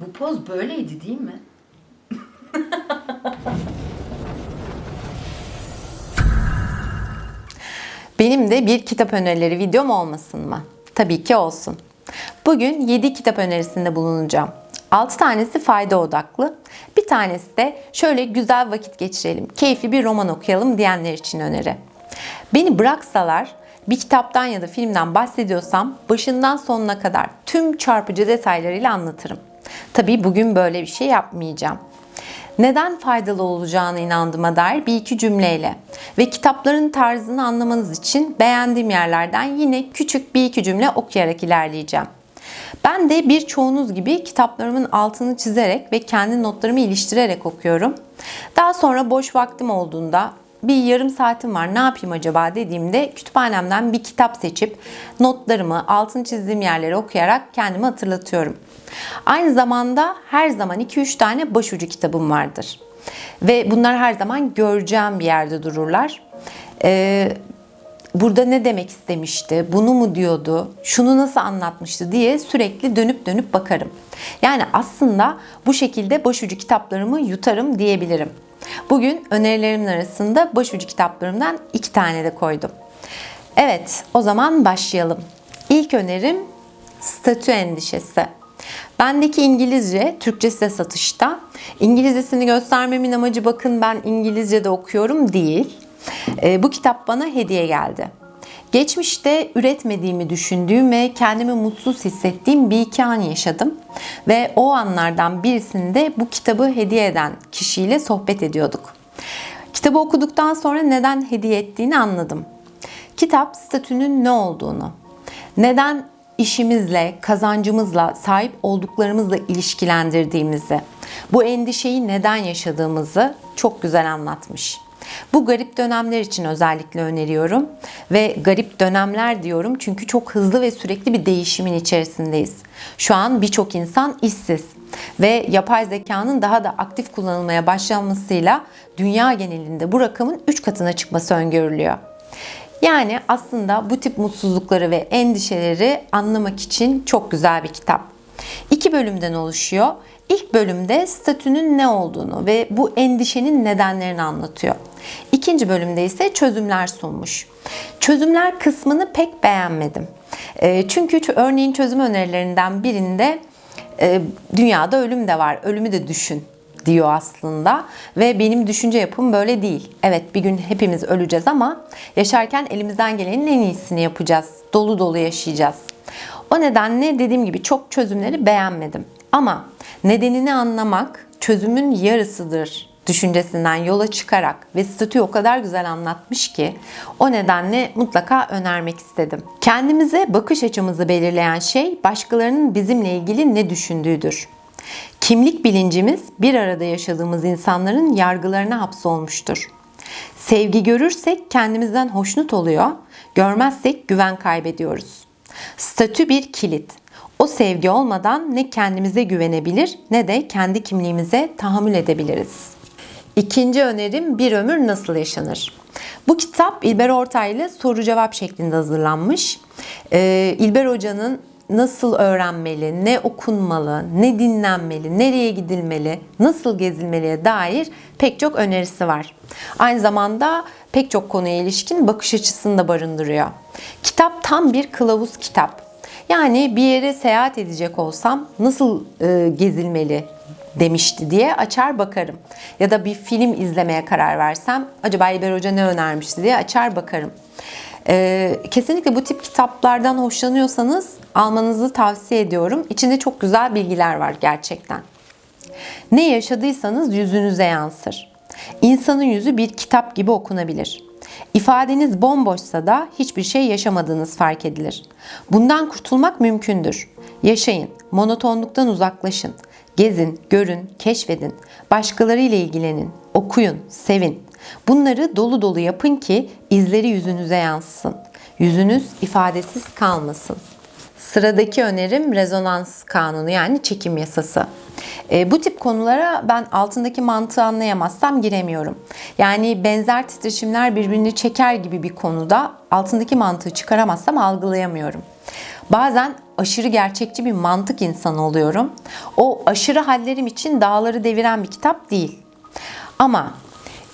Bu poz böyleydi değil mi? Benim de bir kitap önerileri videom olmasın mı? Tabii ki olsun. Bugün 7 kitap önerisinde bulunacağım. 6 tanesi fayda odaklı. Bir tanesi de şöyle güzel vakit geçirelim, keyifli bir roman okuyalım diyenler için öneri. Beni bıraksalar bir kitaptan ya da filmden bahsediyorsam başından sonuna kadar tüm çarpıcı detaylarıyla anlatırım. Tabii bugün böyle bir şey yapmayacağım neden faydalı olacağına inandığıma dair bir iki cümleyle ve kitapların tarzını anlamanız için beğendiğim yerlerden yine küçük bir iki cümle okuyarak ilerleyeceğim. Ben de birçoğunuz gibi kitaplarımın altını çizerek ve kendi notlarımı iliştirerek okuyorum. Daha sonra boş vaktim olduğunda bir yarım saatim var ne yapayım acaba dediğimde kütüphanemden bir kitap seçip notlarımı altını çizdiğim yerleri okuyarak kendimi hatırlatıyorum. Aynı zamanda her zaman 2-3 tane başucu kitabım vardır. Ve bunlar her zaman göreceğim bir yerde dururlar. Ee, burada ne demek istemişti, bunu mu diyordu, şunu nasıl anlatmıştı diye sürekli dönüp dönüp bakarım. Yani aslında bu şekilde başucu kitaplarımı yutarım diyebilirim. Bugün önerilerimin arasında başucu kitaplarımdan iki tane de koydum. Evet, o zaman başlayalım. İlk önerim statü endişesi. Bendeki İngilizce, Türkçesi de satışta. İngilizcesini göstermemin amacı bakın ben İngilizce de okuyorum değil. E, bu kitap bana hediye geldi. Geçmişte üretmediğimi düşündüğüm ve kendimi mutsuz hissettiğim bir iki an yaşadım. Ve o anlardan birisinde bu kitabı hediye eden kişiyle sohbet ediyorduk. Kitabı okuduktan sonra neden hediye ettiğini anladım. Kitap statünün ne olduğunu, neden işimizle, kazancımızla, sahip olduklarımızla ilişkilendirdiğimizi, bu endişeyi neden yaşadığımızı çok güzel anlatmış. Bu garip dönemler için özellikle öneriyorum ve garip dönemler diyorum çünkü çok hızlı ve sürekli bir değişimin içerisindeyiz. Şu an birçok insan işsiz ve yapay zekanın daha da aktif kullanılmaya başlanmasıyla dünya genelinde bu rakamın 3 katına çıkması öngörülüyor. Yani aslında bu tip mutsuzlukları ve endişeleri anlamak için çok güzel bir kitap. İki bölümden oluşuyor. İlk bölümde statünün ne olduğunu ve bu endişenin nedenlerini anlatıyor. İkinci bölümde ise çözümler sunmuş. Çözümler kısmını pek beğenmedim. E, çünkü örneğin çözüm önerilerinden birinde e, dünyada ölüm de var, ölümü de düşün diyor aslında ve benim düşünce yapım böyle değil. Evet bir gün hepimiz öleceğiz ama yaşarken elimizden gelenin en iyisini yapacağız. Dolu dolu yaşayacağız. O nedenle dediğim gibi çok çözümleri beğenmedim. Ama nedenini anlamak çözümün yarısıdır düşüncesinden yola çıkarak ve statüyü o kadar güzel anlatmış ki o nedenle mutlaka önermek istedim. Kendimize bakış açımızı belirleyen şey başkalarının bizimle ilgili ne düşündüğüdür. Kimlik bilincimiz bir arada yaşadığımız insanların yargılarına hapsolmuştur. Sevgi görürsek kendimizden hoşnut oluyor, görmezsek güven kaybediyoruz. Statü bir kilit. O sevgi olmadan ne kendimize güvenebilir ne de kendi kimliğimize tahammül edebiliriz. İkinci önerim Bir Ömür Nasıl Yaşanır? Bu kitap İlber Ortaylı soru cevap şeklinde hazırlanmış. Ee, İlber Hoca'nın nasıl öğrenmeli, ne okunmalı, ne dinlenmeli, nereye gidilmeli, nasıl gezilmeliye dair pek çok önerisi var. Aynı zamanda pek çok konuya ilişkin bakış açısını da barındırıyor. Kitap tam bir kılavuz kitap. Yani bir yere seyahat edecek olsam nasıl e, gezilmeli demişti diye açar bakarım. Ya da bir film izlemeye karar versem acaba İlber Hoca ne önermişti diye açar bakarım. Ee, kesinlikle bu tip kitaplardan hoşlanıyorsanız almanızı tavsiye ediyorum. İçinde çok güzel bilgiler var gerçekten. Ne yaşadıysanız yüzünüze yansır. İnsanın yüzü bir kitap gibi okunabilir. İfadeniz bomboşsa da hiçbir şey yaşamadığınız fark edilir. Bundan kurtulmak mümkündür. Yaşayın, monotonluktan uzaklaşın. Gezin, görün, keşfedin. Başkalarıyla ilgilenin, okuyun, sevin. Bunları dolu dolu yapın ki izleri yüzünüze yansısın. Yüzünüz ifadesiz kalmasın. Sıradaki önerim rezonans kanunu yani çekim yasası. E, bu tip konulara ben altındaki mantığı anlayamazsam giremiyorum. Yani benzer titreşimler birbirini çeker gibi bir konuda altındaki mantığı çıkaramazsam algılayamıyorum. Bazen aşırı gerçekçi bir mantık insanı oluyorum. O aşırı hallerim için dağları deviren bir kitap değil. Ama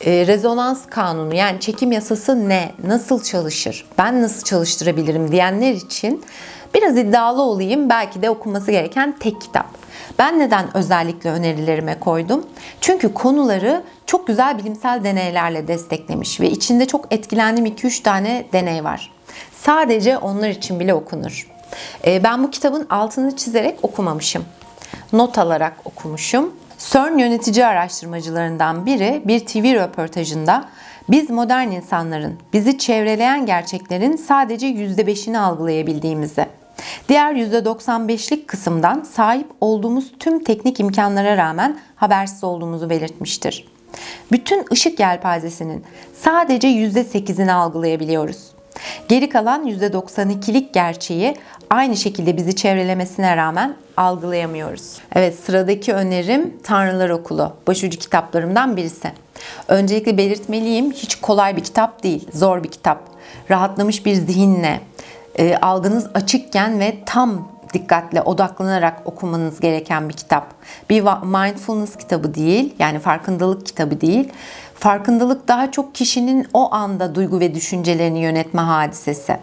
e, rezonans kanunu yani çekim yasası ne, nasıl çalışır, ben nasıl çalıştırabilirim diyenler için biraz iddialı olayım belki de okunması gereken tek kitap. Ben neden özellikle önerilerime koydum? Çünkü konuları çok güzel bilimsel deneylerle desteklemiş ve içinde çok etkilendiğim 2-3 tane deney var. Sadece onlar için bile okunur. E, ben bu kitabın altını çizerek okumamışım. Not alarak okumuşum. CERN yönetici araştırmacılarından biri bir TV röportajında biz modern insanların bizi çevreleyen gerçeklerin sadece %5'ini algılayabildiğimizi, diğer %95'lik kısımdan sahip olduğumuz tüm teknik imkanlara rağmen habersiz olduğumuzu belirtmiştir. Bütün ışık yelpazesinin sadece %8'ini algılayabiliyoruz. Geri kalan %92'lik gerçeği aynı şekilde bizi çevrelemesine rağmen algılayamıyoruz. Evet sıradaki önerim Tanrılar Okulu. Başucu kitaplarımdan birisi. Öncelikle belirtmeliyim hiç kolay bir kitap değil. Zor bir kitap. Rahatlamış bir zihinle, e, algınız açıkken ve tam dikkatle odaklanarak okumanız gereken bir kitap. Bir mindfulness kitabı değil, yani farkındalık kitabı değil. Farkındalık daha çok kişinin o anda duygu ve düşüncelerini yönetme hadisesi.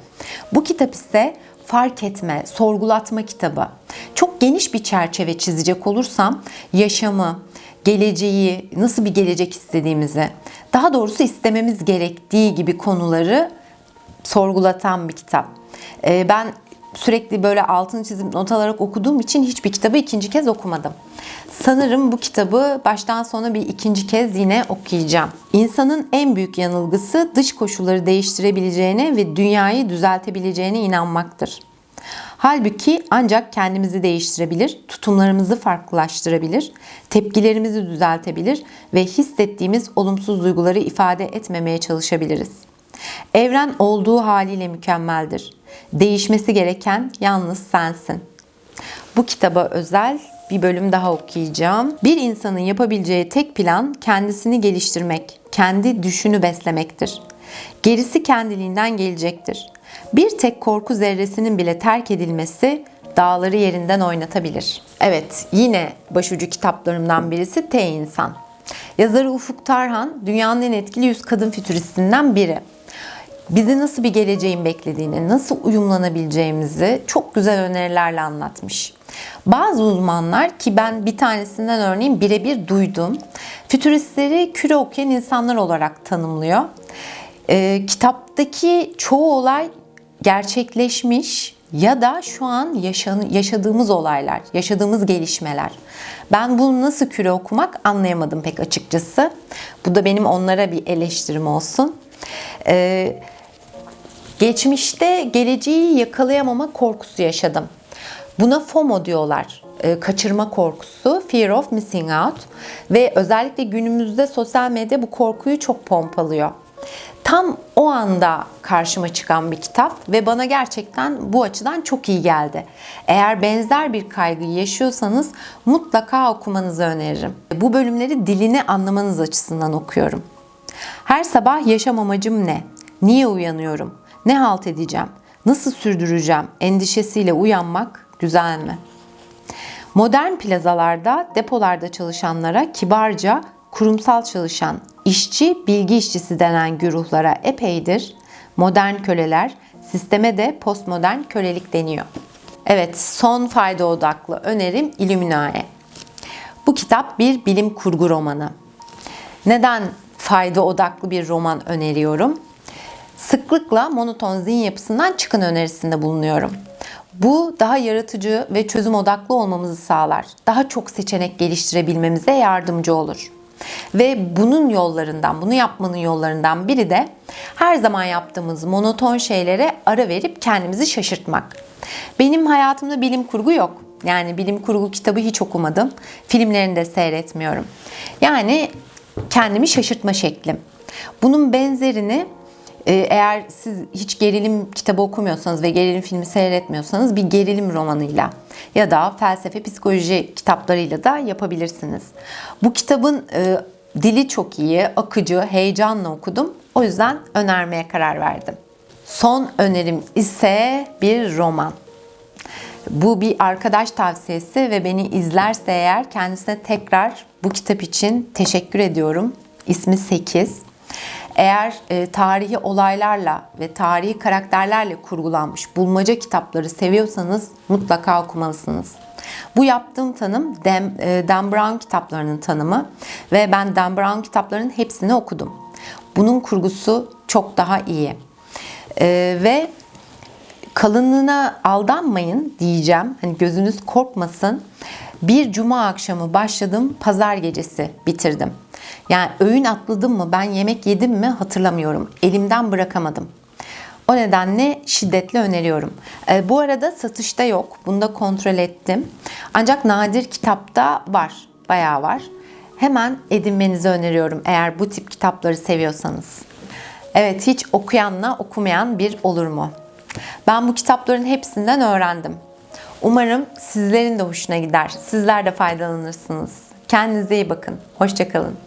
Bu kitap ise fark etme, sorgulatma kitabı. Çok geniş bir çerçeve çizecek olursam yaşamı, geleceği, nasıl bir gelecek istediğimizi, daha doğrusu istememiz gerektiği gibi konuları sorgulatan bir kitap. Ee, Ben sürekli böyle altını çizip not alarak okuduğum için hiçbir kitabı ikinci kez okumadım. Sanırım bu kitabı baştan sona bir ikinci kez yine okuyacağım. İnsanın en büyük yanılgısı dış koşulları değiştirebileceğine ve dünyayı düzeltebileceğine inanmaktır. Halbuki ancak kendimizi değiştirebilir, tutumlarımızı farklılaştırabilir, tepkilerimizi düzeltebilir ve hissettiğimiz olumsuz duyguları ifade etmemeye çalışabiliriz. Evren olduğu haliyle mükemmeldir. Değişmesi gereken yalnız sensin. Bu kitaba özel bir bölüm daha okuyacağım. Bir insanın yapabileceği tek plan kendisini geliştirmek, kendi düşünü beslemektir. Gerisi kendiliğinden gelecektir. Bir tek korku zerresinin bile terk edilmesi dağları yerinden oynatabilir. Evet, yine başucu kitaplarımdan birisi T İnsan. Yazarı Ufuk Tarhan, dünyanın en etkili 100 kadın fütüristinden biri bizi nasıl bir geleceğin beklediğini, nasıl uyumlanabileceğimizi çok güzel önerilerle anlatmış. Bazı uzmanlar ki ben bir tanesinden örneğin birebir duydum. Fütüristleri küre okuyan insanlar olarak tanımlıyor. Ee, kitaptaki çoğu olay gerçekleşmiş ya da şu an yaşan, yaşadığımız olaylar, yaşadığımız gelişmeler. Ben bunu nasıl küre okumak anlayamadım pek açıkçası. Bu da benim onlara bir eleştirim olsun. Ee, geçmişte geleceği yakalayamama korkusu yaşadım. Buna FOMO diyorlar. Ee, kaçırma korkusu, fear of missing out ve özellikle günümüzde sosyal medya bu korkuyu çok pompalıyor. Tam o anda karşıma çıkan bir kitap ve bana gerçekten bu açıdan çok iyi geldi. Eğer benzer bir kaygıyı yaşıyorsanız mutlaka okumanızı öneririm. Bu bölümleri dilini anlamanız açısından okuyorum. Her sabah yaşam amacım ne? Niye uyanıyorum? Ne halt edeceğim? Nasıl sürdüreceğim? Endişesiyle uyanmak güzel mi? Modern plazalarda, depolarda çalışanlara kibarca kurumsal çalışan, işçi, bilgi işçisi denen güruhlara epeydir modern köleler, sisteme de postmodern kölelik deniyor. Evet, son fayda odaklı önerim Illuminae. Bu kitap bir bilim kurgu romanı. Neden fayda odaklı bir roman öneriyorum? Sıklıkla monoton zihin yapısından çıkın önerisinde bulunuyorum. Bu daha yaratıcı ve çözüm odaklı olmamızı sağlar. Daha çok seçenek geliştirebilmemize yardımcı olur. Ve bunun yollarından, bunu yapmanın yollarından biri de her zaman yaptığımız monoton şeylere ara verip kendimizi şaşırtmak. Benim hayatımda bilim kurgu yok. Yani bilim kurgu kitabı hiç okumadım. Filmlerini de seyretmiyorum. Yani kendimi şaşırtma şeklim. Bunun benzerini e, eğer siz hiç gerilim kitabı okumuyorsanız ve gerilim filmi seyretmiyorsanız bir gerilim romanıyla ya da felsefe psikoloji kitaplarıyla da yapabilirsiniz. Bu kitabın e, dili çok iyi, akıcı, heyecanla okudum. O yüzden önermeye karar verdim. Son önerim ise bir roman. Bu bir arkadaş tavsiyesi ve beni izlerse eğer kendisine tekrar bu kitap için teşekkür ediyorum. İsmi 8. Eğer e, tarihi olaylarla ve tarihi karakterlerle kurgulanmış bulmaca kitapları seviyorsanız mutlaka okumalısınız. Bu yaptığım tanım Dan, e, Dan Brown kitaplarının tanımı ve ben Dan Brown kitaplarının hepsini okudum. Bunun kurgusu çok daha iyi. E, ve kalınlığına aldanmayın diyeceğim. Hani gözünüz korkmasın. Bir cuma akşamı başladım, pazar gecesi bitirdim. Yani öğün atladım mı, ben yemek yedim mi hatırlamıyorum. Elimden bırakamadım. O nedenle şiddetle öneriyorum. E, bu arada satışta yok. Bunu da kontrol ettim. Ancak nadir kitapta var. Bayağı var. Hemen edinmenizi öneriyorum eğer bu tip kitapları seviyorsanız. Evet hiç okuyanla okumayan bir olur mu? Ben bu kitapların hepsinden öğrendim. Umarım sizlerin de hoşuna gider. Sizler de faydalanırsınız. Kendinize iyi bakın. Hoşçakalın.